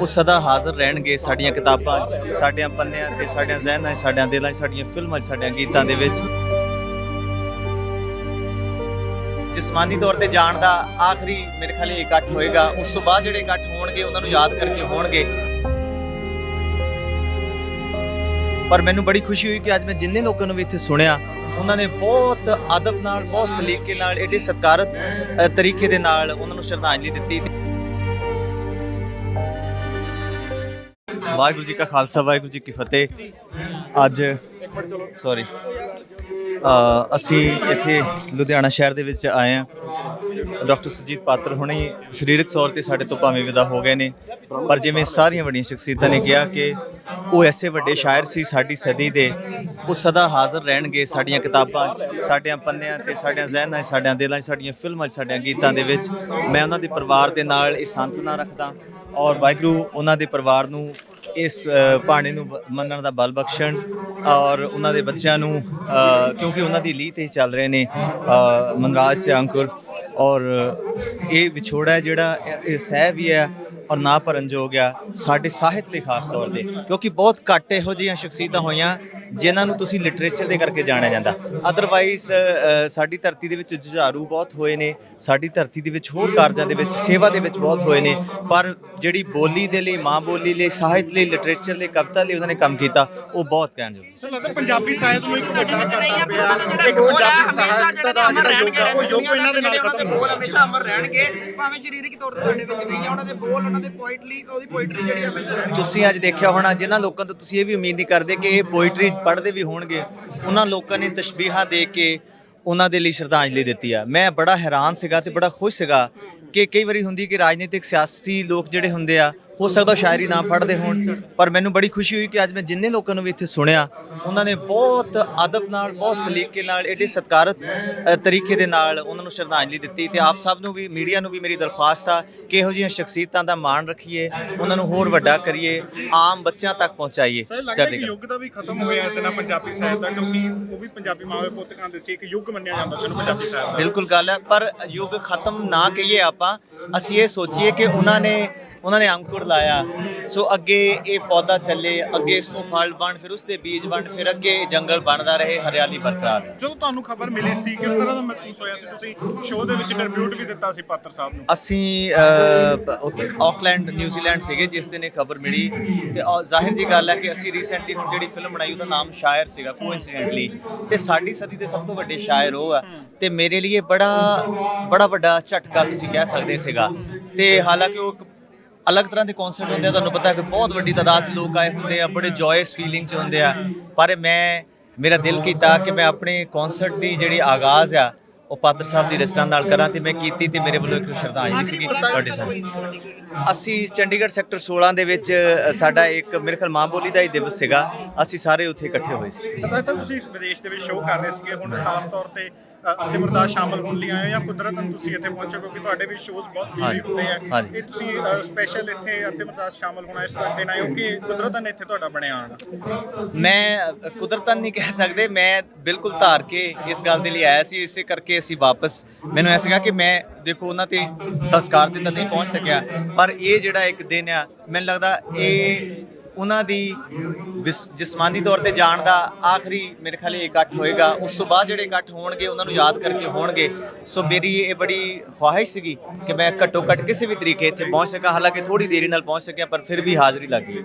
ਉਹ ਸਦਾ ਹਾਜ਼ਰ ਰਹਿਣਗੇ ਸਾਡੀਆਂ ਕਿਤਾਬਾਂ 'ਚ, ਸਾਡਿਆਂ ਪੰਨਿਆਂ ਤੇ, ਸਾਡਿਆਂ ਜ਼ਿਹਨਾਂ 'ਚ, ਸਾਡਿਆਂ ਦਿਲਾਂ 'ਚ, ਸਾਡੀਆਂ ਫਿਲਮਾਂ 'ਚ, ਸਾਡਿਆਂ ਗੀਤਾਂ ਦੇ ਵਿੱਚ। ਜਿਸਮਾਨੀ ਤੌਰ ਤੇ ਜਾਣ ਦਾ ਆਖਰੀ ਮੇਰੇ ਖਿਆਲ ਇਹ ਇਕੱਠ ਹੋਏਗਾ, ਉਸ ਤੋਂ ਬਾਅਦ ਜਿਹੜੇ ਇਕੱਠ ਹੋਣਗੇ, ਉਹਨਾਂ ਨੂੰ ਯਾਦ ਕਰਕੇ ਹੋਣਗੇ। ਪਰ ਮੈਨੂੰ ਬੜੀ ਖੁਸ਼ੀ ਹੋਈ ਕਿ ਅੱਜ ਮੈਂ ਜਿੰਨੇ ਲੋਕਾਂ ਨੂੰ ਵੀ ਇੱਥੇ ਸੁਣਿਆ, ਉਹਨਾਂ ਨੇ ਬਹੁਤ ਅਦਬ ਨਾਲ, ਬਹੁਤ ਸਲੀਕੇ ਨਾਲ, ਏਡੇ ਸਤਿਕਾਰਤ ਤਰੀਕੇ ਦੇ ਨਾਲ ਉਹਨਾਂ ਨੂੰ ਸ਼ਰਧਾਂਜਲੀ ਦਿੱਤੀ। ਵਾਹਿਗੁਰੂ ਜੀ ਕਾ ਖਾਲਸਾ, ਵਾਹਿਗੁਰੂ ਜੀ ਕੀ ਫਤਿਹ। ਅੱਜ ਸੌਰੀ ਅਸੀਂ ਇੱਥੇ ਲੁਧਿਆਣਾ ਸ਼ਹਿਰ ਦੇ ਵਿੱਚ ਆਏ ਹਾਂ। ਡਾਕਟਰ ਸੁਜੀਤ ਪਾਤਰ ਹੁਣੇ ਸਰੀਰਕ ਤੌਰ ਤੇ ਸਾਡੇ ਤੋਂ ਭਾਵੇਂ ਵਿਦਾ ਹੋ ਗਏ ਨੇ, ਪਰ ਜਿਵੇਂ ਸਾਰੀਆਂ ਵੱਡੀਆਂ ਸ਼ਖਸੀਅਤਾਂ ਨੇ ਕਿਹਾ ਕਿ ਉਹ ਐਸੇ ਵੱਡੇ ਸ਼ਾਇਰ ਸੀ, ਸਾਡੀ ਸਦੀ ਦੇ, ਉਹ ਸਦਾ ਹਾਜ਼ਰ ਰਹਿਣਗੇ ਸਾਡੀਆਂ ਕਿਤਾਬਾਂ 'ਚ ਸਾਡਿਆਂ ਪੰਨਿਆਂ ਤੇ ਸਾਡਿਆਂ ਜ਼ਿਹਨਾਂ 'ਚ ਸਾਡਿਆਂ ਦਿਲਾਂ 'ਚ, ਸਾਡੀਆਂ ਫਿਲਮਾਂ 'ਚ, ਸਾਡਿਆਂ ਗੀਤਾਂ ਦੇ ਵਿੱਚ। ਮੈਂ ਉਹਨਾਂ ਦੇ ਪਰਿਵਾਰ ਦੇ ਨਾਲ ਇਹ ਸਾਂਤਵਨਾ ਰੱਖਦਾ ਔਰ ਵਾਹਿਗੁਰੂ ਉਹਨਾਂ ਦੇ ਪਰਿਵਾਰ ਨੂੰ ਇਸ ਭਾਣੇ ਨੂੰ ਮੰਨਣ ਦਾ ਬਲ ਬਖਸ਼ਣ ਔਰ ਉਹਨਾਂ ਦੇ ਬੱਚਿਆਂ ਨੂੰ ਕਿਉਂਕਿ ਉਹਨਾਂ ਦੀ ਲੀਹ ਤੇ ਚੱਲ ਰਹੇ ਨੇ ਮਨਰਾਜ ਤੇ ਅੰਕੁਰ ਔਰ ਇਹ ਵਿਛੋੜਾ ਜਿਹੜਾ, ਇਹ ਸਹਿ ਵੀ ਹੈ ਔਰ ਨਾ ਭਰਨਯੋਗ ਆ ਸਾਡੇ ਸਾਹਿਤ ਲਈ ਖਾਸ ਤੌਰ ਤੇ। ਕਿਉਂਕਿ ਬਹੁਤ ਘੱਟ ਇਹੋ ਜਿਹੀਆਂ ਸ਼ਖਸੀਅਤਾਂ ਹੋਈਆਂ ਜਿਨ੍ਹਾਂ ਨੂੰ ਤੁਸੀਂ ਲਿਟਰੇਚਰ ਦੇ ਕਰਕੇ ਜਾਣਿਆ ਜਾਂਦਾ। ਅਦਰਵਾਈਜ਼ ਸਾਡੀ ਧਰਤੀ ਦੇ ਵਿੱਚ ਜੁਝਾਰੂ ਬਹੁਤ ਹੋਏ ਨੇ ਸਾਡੀ ਧਰਤੀ ਦੇ ਵਿੱਚ ਹੋਰ ਕਾਰਜਾਂ ਦੇ ਵਿੱਚ ਸੇਵਾ ਦੇ ਵਿੱਚ ਬਹੁਤ ਹੋਏ ਨੇ। ਪਰ ਜਿਹੜੀ ਬੋਲੀ ਦੇ ਲਈ ਮਾਂ ਬੋਲੀ ਲਈ ਸਾਹਿਤ ਲਈ ਲਿਟਰੇਚਰ ਲਈ ਕਵਿਤਾ ਲਈ ਉਹਨਾਂ ਨੇ ਕੰਮ ਕੀਤਾ ਉਹ ਬਹੁਤ ਕਹਿਣਯੋਗ ਸਰ ਲੱਗਦਾ ਪੰਜਾਬੀ ਸਾਹਿਤ ਨੂੰ ਇੱਕ ਵੱਡਾ ਆ ਪਿਆ ਇੱਕ ਜਿਹੜੇ ਬੋਲ ਆ ਪੰਜਾਬੀ ਸਾਹਿਤ ਜਿਹੜੇ ਦਾ ਅਮਰ ਜਿਹੜਾ ਰਹਿਣਗੇ ਯੁੱਗ ਉਹ ਯੁੱਗ ਇਹਨਾਂ ਦੇ ਨਾਲ ਜਿਹੜੇ ਉਹਨਾਂ ਦੇ ਖਤਮ ਬੋਲ ਹਮੇਸ਼ਾ ਅਮਰ ਰਹਿਣਗੇ। ਭਾਵੇਂ ਸਰੀਰਕ ਤੌਰ ਤੇ ਸਾਡੇ ਵਿੱਚ ਨਹੀਂ ਆ ਉਹਨਾਂ ਦੇ ਬੋਲ ਉਹਨਾਂ ਦੇ ਪੋਇਟਰੀ ਉਹਦੀ ਪੋਇਟਰੀ ਜਿਹੜੀ ਹਮੇਸ਼ਾ ਰਹਿਣਗੀ ਤੁਸੀਂ ਅੱਜ ਦੇਖਿਆ ਹੋਣਾ, ਜਿਨ੍ਹਾਂ ਲੋਕਾਂ ਤੋਂ ਤੁਸੀਂ ਇਹ ਵੀ ਉਮੀਦ ਨਹੀਂ ਕਰਦੇ ਕਿ ਇਹ ਪੋਇਟਰੀ ਪੜ੍ਹਦੇ ਵੀ ਹੋਣਗੇ, ਉਹਨਾਂ ਲੋਕਾਂ ਨੇ ਤਸ਼ਬੀਹਾਂ ਦੇ ਕੇ ਉਹਨਾਂ ਦੇ ਲਈ ਸ਼ਰਧਾਂਜਲੀ ਦਿੱਤੀ ਆ। ਮੈਂ ਬੜਾ ਹੈਰਾਨ ਸੀਗਾ ਤੇ ਬੜਾ ਖੁਸ਼ ਸੀਗਾ ਕਿ ਕਈ ਵਾਰੀ ਹੁੰਦੀ ਕਿ ਰਾਜਨੀਤਿਕ ਸਿਆਸੀ ਲੋਕ ਜਿਹੜੇ ਹੁੰਦੇ ਆ ਹੋ ਸਕਦਾ ਸ਼ਾਇਰੀ ਨਾ ਪੜ੍ਹਦੇ ਹੋਣ ਪਰ ਮੈਨੂੰ ਬੜੀ ਖੁਸ਼ੀ ਹੋਈ ਕਿ ਅੱਜ ਮੈਂ ਜਿੰਨੇ ਲੋਕਾਂ ਨੂੰ ਵੀ ਇੱਥੇ ਸੁਣਿਆ ਉਹਨਾਂ ਨੇ ਬਹੁਤ ਅਦਬ ਨਾਲ ਬਹੁਤ ਸਲੀਕੇ ਨਾਲ ਏਡੇ ਸਤਿਕਾਰਤ ਤਰੀਕੇ ਦੇ ਨਾਲ ਉਹਨਾਂ ਨੂੰ ਸ਼ਰਧਾਂਜਲੀ ਦਿੱਤੀ ਤੇ ਆਪ ਸਭ ਨੂੰ ਵੀ ਮੀਡੀਆ ਨੂੰ ਵੀ ਮੇਰੀ ਦਰਖਾਸਤ ਆ ਕਿ ਇਹੋ ਜਿਹੀਆਂ ਸ਼ਖਸੀਅਤਾਂ ਦਾ ਮਾਣ ਰੱਖੀਏ ਉਹਨਾਂ ਨੂੰ ਹੋਰ ਵੱਡਾ ਕਰੀਏ ਆਮ ਬੱਚਿਆਂ ਤੱਕ ਪਹੁੰਚਾਈਏ ਚੜ੍ਹਦੀ। ਯੁੱਗ ਦਾ ਵੀ ਖਤਮ ਹੋਇਆ ਇਸ ਨਾਲ ਪੰਜਾਬੀ ਸਾਹਿਤ ਦਾ ਕਿਉਂਕਿ ਉਹ ਵੀ ਪੰਜਾਬੀ ਮਾਵੇ ਪੁੱਤ ਕਹਿੰਦੇ ਸੀ ਇੱਕ ਯੁੱਗ ਮੰਨਿਆ ਜਾਂਦਾ ਸੀ ਉਹਨੂੰ ਪੰਜਾਬੀ ਸਾਹਿਤ ਦਾ ਬਿਲਕੁਲ ਗੱਲ ਹੈ ਪਰ ਯੁੱਗ ਖਤਮ ਨਾ ਕਹੀਏ ਆਪਾਂ ਅਸੀਂ ਇਹ ਸੋਚੀਏ ਕਿ ਉਹਨਾਂ ਨੇ ਉਹਨਾਂ ਨੇ ਅੰਕੁਰ ਲਾਇਆ। ਸੋ ਅੱਗੇ ਇਹ ਪੌਦਾ ਚੱਲੇ ਅੱਗੇ ਇਸ ਤੋਂ ਫਲ ਬਣ ਫਿਰ ਉਸ ਦੇ ਬੀਜ ਬਣ ਫਿਰ ਅੱਗੇ ਜੰਗਲ ਬਣਦਾ ਰਹੇ ਹਰਿਆਲੀ ਬਰਕਰਾਰ ਜਦੋਂ ਤੁਹਾਨੂੰ ਖਬਰ ਮਿਲੀ ਸੀ ਕਿਸ ਤਰ੍ਹਾਂ ਦਾ ਮਹਿਸੂਸ ਹੋਇਆ ਸੀ? ਤੁਸੀਂ ਸ਼ੋਅ ਦੇ ਵਿੱਚ ਡਿਬਿਊਟ ਵੀ ਦਿੱਤਾ ਸੀ ਪਾਤਰ ਸਾਹਿਬ ਨੂੰ। ਅਸੀਂ ਆਕਲੈਂਡ ਨਿਊਜ਼ੀਲੈਂਡ ਸੀਗੇ ਜਿਸ ਦਿਨ ਇਹ ਖਬਰ ਮਿਲੀ। ਤੇ ਜ਼ਾਹਿਰ ਜੀ ਗੱਲ ਹੈ ਕਿ ਅਸੀਂ ਰੀਸੈਂਟਲੀ ਹੁਣ ਜਿਹੜੀ ਫਿਲਮ ਬਣਾਈ ਉਹਦਾ ਨਾਮ ਸ਼ਾਇਰ ਸੀਗਾ ਕੋਇਨਸੀਡੈਂਟਲੀ ਤੇ ਸਾਡੀ ਸਦੀ ਦੇ ਸਭ ਤੋਂ ਵੱਡੇ ਸ਼ਾਇਰ ਉਹ ਆ। ਤੇ ਮੇਰੇ ਲਈ ਬੜਾ ਬੜਾ ਵੱਡਾ ਝਟਕਾ ਤੁਸੀਂ ਕਹਿ ਸਕਦੇ ਸੀਗਾ। ਤੇ ਹਾਲਾਂਕਿ ਉਹ ਇੱਕ ਅਲੱਗ ਤਰ੍ਹਾਂ ਦੇ ਕਨਸਰਟ ਹੁੰਦੇ ਆ ਤੁਹਾਨੂੰ ਪਤਾ ਹੈ ਕਿ ਬਹੁਤ ਵੱਡੀ ਤਾਦਾਦ 'ਚ ਲੋਕ ਆਏ ਹੁੰਦੇ ਆ ਬੜੇ ਜੋਇਸ ਫੀਲਿੰਗ 'ਚ ਹੁੰਦੇ ਆ। ਪਰ ਮੈਂ ਮੇਰਾ ਦਿਲ ਕੀਤਾ ਕਿ ਮੈਂ ਆਪਣੇ ਕਨਸਰਟ ਦੀ ਜਿਹੜੀ ਆਗਾਜ਼ ਆ ਉਹ ਪਾਤਰ ਸਾਹਿਬ ਦੀ ਰਚਨਾ ਨਾਲ ਕਰਾਂ ਤੇ ਮੈਂ ਕੀਤੀ ਤੇ ਮੇਰੇ ਵੱਲੋਂ ਇੱਕ ਸ਼ਰਧਾਂਜਲੀ ਸੀਗੀ ਤੁਹਾਡੇ ਸਾਹਮਣੇ। ਅਸੀਂ ਚੰਡੀਗੜ੍ਹ ਸੈਕਟਰ 16 ਦੇ ਵਿੱਚ ਸਾਡਾ ਇੱਕ ਮੇਰੇ ਖਿਆਲ ਮਾਂ ਬੋਲੀ ਦਾ ਹੀ ਦਿਵਸ ਸੀਗਾ। ਅਸੀਂ ਸਾਰੇ ਉੱਥੇ ਇਕੱਠੇ ਹੋਏ ਸੀ। ਸਤਾ ਸਾਹਿਬ ਤੁਸੀਂ ਵਿਦੇਸ਼ ਦੇ ਵਿੱਚ ਸ਼ੋਅ ਕਰ ਰਹੇ ਸੀਗੇ। ਹੁਣ ਖਾਸ ਤੌਰ ਤੇ ਅਰਦਾਸ ਸ਼ਾਮਲ ਹੋਣ ਲਈ ਆਏ ਜਾਂ ਕੁਦਰਤਨ ਤੁਸੀਂ ਇੱਥੇ ਪਹੁੰਚੇ ਕਿਉਂਕਿ ਤੁਹਾਡੇ ਵੀ ਸ਼ੋਅਸ ਬਹੁਤ ਬਿਜ਼ੀ ਹੁੰਦੇ ਆ। ਇਹ ਤੁਸੀਂ ਸਪੈਸ਼ਲ ਇੱਥੇ ਅੰਤਿਮ ਅਰਦਾਸ ਸ਼ਾਮਲ ਹੋਣਾ ਇਸ ਦਿਨ ਆਏ ਹੋ ਕਿ ਕੁਦਰਤਨ ਇੱਥੇ ਤੁਹਾਡਾ ਬਣਿਆ ਆਣਾ ਮੈਂ ਕੁਦਰਤਨ ਨਹੀਂ ਕਹਿ ਸਕਦੇ। ਮੈਂ ਬਿਲਕੁਲ ਧਾਰ ਕੇ ਇਸ ਗੱਲ ਦੇ ਲਈ ਆਇਆ ਸੀ। ਇਸੇ ਕਰਕੇ ਅਸੀਂ ਵਾਪਸ ਮੈਨੂੰ ਐ ਸੀਗਾ ਕਿ ਮੈਂ ਦੇਖੋ ਉਹਨਾਂ ਤੇ ਸੰਸਕਾਰ ਤੇ ਤਾਂ ਨਹੀਂ ਪਹੁੰਚ ਸਕਿਆ। ਪਰ ਇਹ ਜਿਹੜਾ ਇੱਕ ਦਿਨ ਆ ਮੈਨੂੰ ਲੱਗਦਾ ਇਹ ਉਹਨਾਂ ਦੀ ਵਿਸ- ਜਿਸਮਾਨੀ ਤੌਰ ਤੇ ਜਾਣ ਦਾ ਆਖਰੀ ਮੇਰੇ ਖਿਆਲ ਇਹ ਇਕੱਠ ਹੋਏਗਾ, ਉਸ ਤੋਂ ਬਾਅਦ ਜਿਹੜੇ ਇਕੱਠ ਹੋਣਗੇ, ਉਹਨਾਂ ਨੂੰ ਯਾਦ ਕਰਕੇ ਹੋਣਗੇ। ਸੋ ਮੇਰੀ ਇਹ ਬੜੀ ਖੁਆਇਸ਼ ਸੀਗੀ ਕਿ ਮੈਂ ਘੱਟੋ ਘੱਟ ਕਿਸੇ ਵੀ ਤਰੀਕੇ ਇੱਥੇ ਪਹੁੰਚ ਸਕਾਂ, ਹਾਲਾਂਕਿ ਥੋੜੀ ਦੇਰੀ ਨਾਲ ਪਹੁੰਚ ਸਕਿਆ, ਪਰ ਫਿਰ ਵੀ ਹਾਜ਼ਰੀ ਲੱਗ ਗਈ।